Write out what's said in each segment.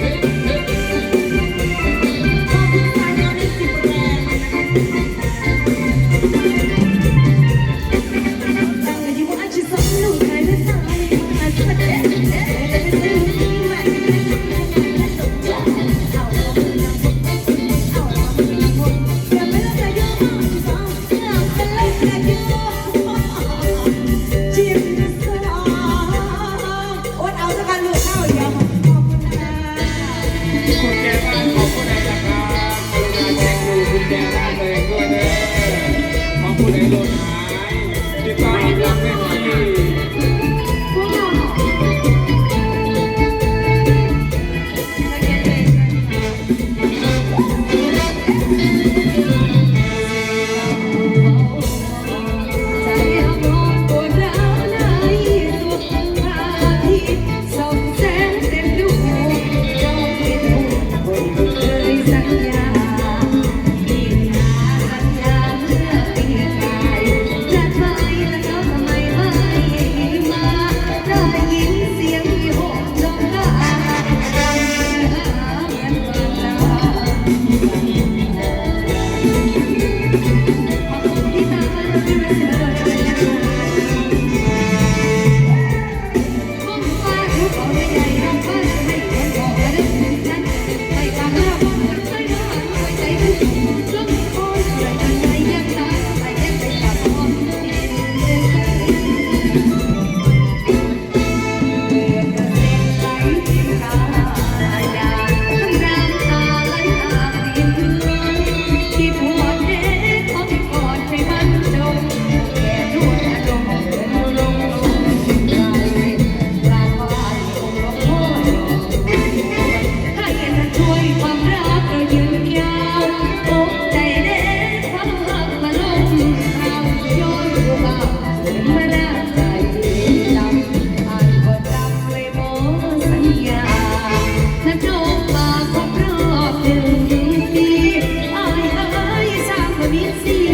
Hey. ครับขอบคุณนะครับ Bütün see.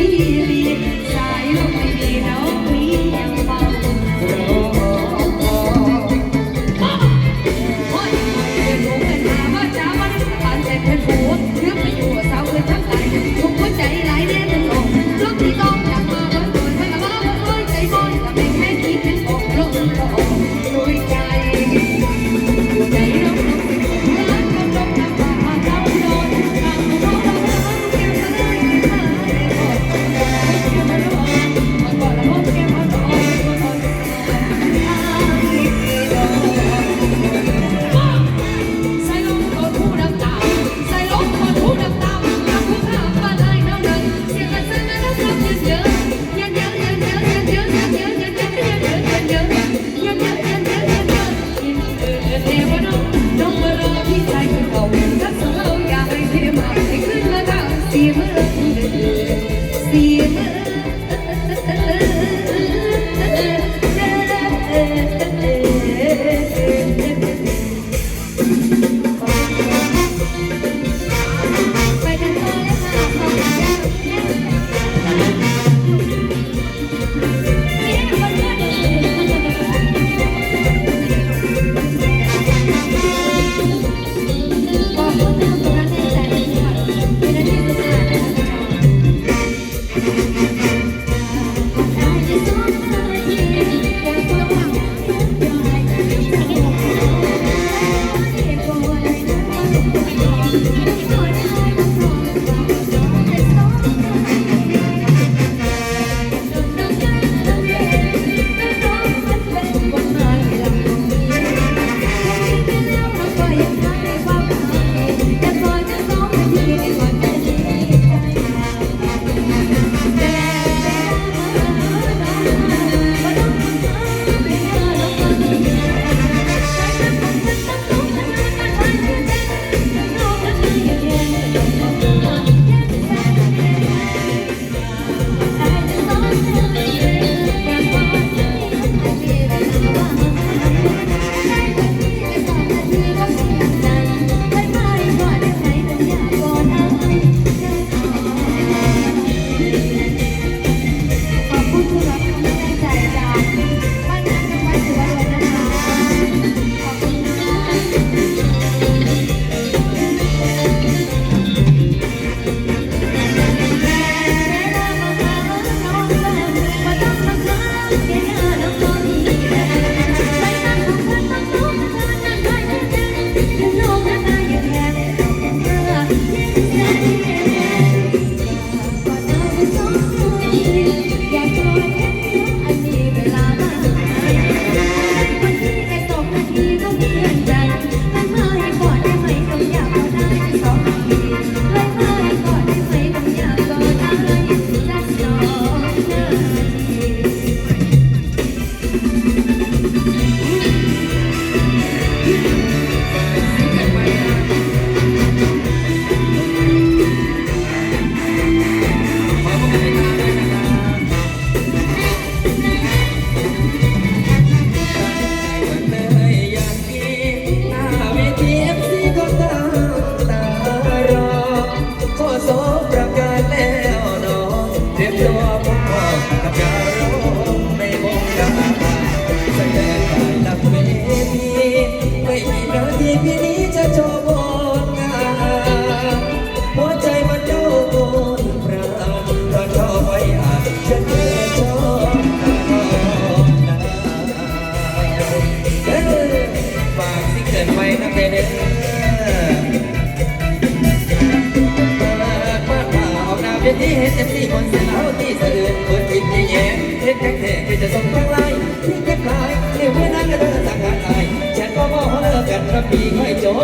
นี่เฮ็ดเจ็บที่คนเสียแล้วที่เสื่อมเปิดจิตที่แย่เฮ็ดแท้แท้ที่จะส่งทางไลน์ที่เก็บลายเรียกว่อนั้นก็เดินสังหารตายฉันก็บอกเลิกกันกระปีค่อยจบ